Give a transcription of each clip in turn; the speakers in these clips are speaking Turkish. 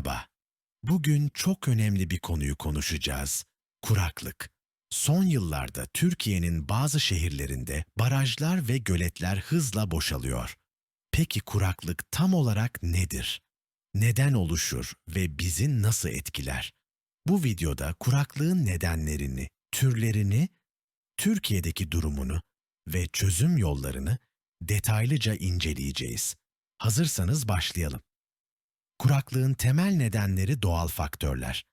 Merhaba. Bugün çok önemli bir konuyu konuşacağız. Kuraklık. Son yıllarda Türkiye'nin bazı şehirlerinde barajlar ve göletler hızla boşalıyor. Peki kuraklık tam olarak nedir? Neden oluşur ve bizi nasıl etkiler? Bu videoda kuraklığın nedenlerini, türlerini, Türkiye'deki durumunu ve çözüm yollarını detaylıca inceleyeceğiz. Hazırsanız başlayalım. Kuraklığın temel nedenleri doğal faktörler.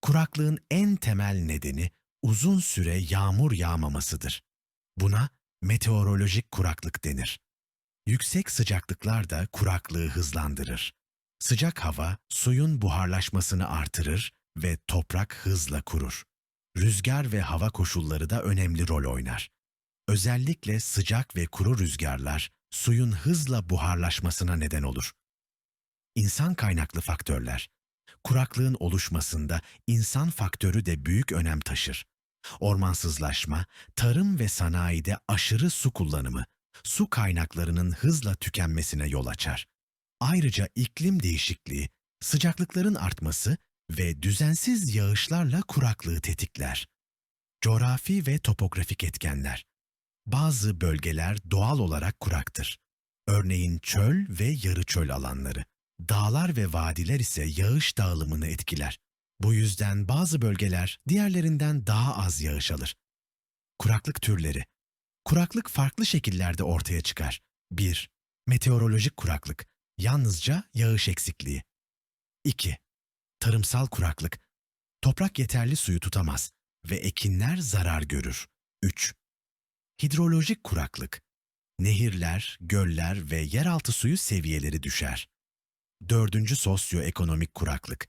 Kuraklığın en temel nedeni uzun süre yağmur yağmamasıdır. Buna meteorolojik kuraklık denir. Yüksek sıcaklıklar da kuraklığı hızlandırır. Sıcak hava suyun buharlaşmasını artırır ve toprak hızla kurur. Rüzgar ve hava koşulları da önemli rol oynar. Özellikle sıcak ve kuru rüzgarlar suyun hızla buharlaşmasına neden olur. İnsan kaynaklı faktörler. Kuraklığın oluşmasında insan faktörü de büyük önem taşır. Ormansızlaşma, tarım ve sanayide aşırı su kullanımı, su kaynaklarının hızla tükenmesine yol açar. Ayrıca iklim değişikliği, sıcaklıkların artması ve düzensiz yağışlarla kuraklığı tetikler. Coğrafi ve topografik etkenler. Bazı bölgeler doğal olarak kuraktır. Örneğin çöl ve yarı çöl alanları. Dağlar ve vadiler ise yağış dağılımını etkiler. Bu yüzden bazı bölgeler diğerlerinden daha az yağış alır. Kuraklık türleri. Kuraklık farklı şekillerde ortaya çıkar. 1. Meteorolojik kuraklık. Yalnızca yağış eksikliği. 2. Tarımsal kuraklık. Toprak yeterli suyu tutamaz ve ekinler zarar görür. 3. Hidrolojik kuraklık. Nehirler, göller ve yeraltı suyu seviyeleri düşer. Dördüncü sosyoekonomik kuraklık.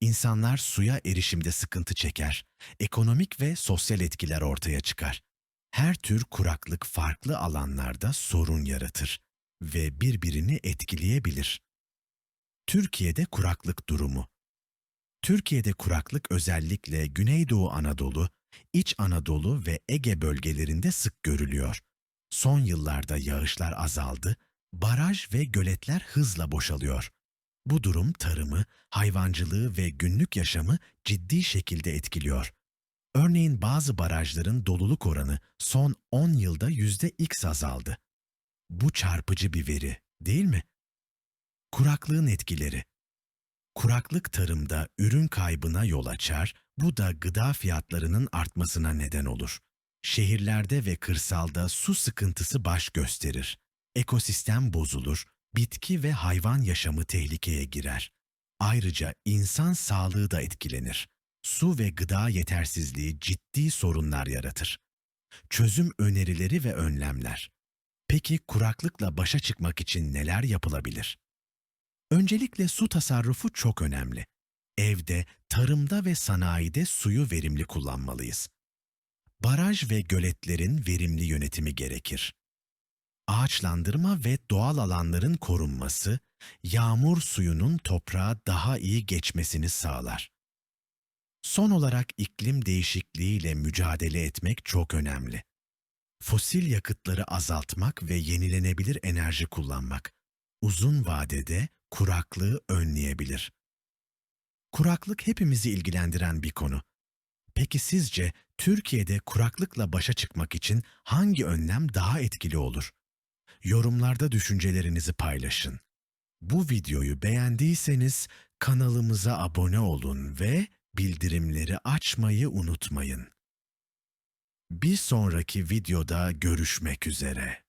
İnsanlar suya erişimde sıkıntı çeker, ekonomik ve sosyal etkiler ortaya çıkar. Her tür kuraklık farklı alanlarda sorun yaratır ve birbirini etkileyebilir. Türkiye'de kuraklık durumu Türkiye'de kuraklık özellikle Güneydoğu Anadolu, İç Anadolu ve Ege bölgelerinde sık görülüyor. Son yıllarda yağışlar azaldı, baraj ve göletler hızla boşalıyor. Bu durum tarımı, hayvancılığı ve günlük yaşamı ciddi şekilde etkiliyor. Örneğin bazı barajların doluluk oranı son 10 yılda yüzde x azaldı. Bu çarpıcı bir veri, değil mi? Kuraklığın etkileri Kuraklık tarımda ürün kaybına yol açar, bu da gıda fiyatlarının artmasına neden olur. Şehirlerde ve kırsalda su sıkıntısı baş gösterir. Ekosistem bozulur, bitki ve hayvan yaşamı tehlikeye girer. Ayrıca insan sağlığı da etkilenir. Su ve gıda yetersizliği ciddi sorunlar yaratır. Çözüm önerileri ve önlemler. Peki kuraklıkla başa çıkmak için neler yapılabilir? Öncelikle su tasarrufu çok önemli. Evde, tarımda ve sanayide suyu verimli kullanmalıyız. Baraj ve göletlerin verimli yönetimi gerekir. Ağaçlandırma ve doğal alanların korunması, yağmur suyunun toprağa daha iyi geçmesini sağlar. Son olarak iklim değişikliğiyle mücadele etmek çok önemli. Fosil yakıtları azaltmak ve yenilenebilir enerji kullanmak uzun vadede kuraklığı önleyebilir. Kuraklık hepimizi ilgilendiren bir konu. Peki sizce Türkiye'de kuraklıkla başa çıkmak için hangi önlem daha etkili olur? Yorumlarda düşüncelerinizi paylaşın. Bu videoyu beğendiyseniz kanalımıza abone olun ve bildirimleri açmayı unutmayın. Bir sonraki videoda görüşmek üzere.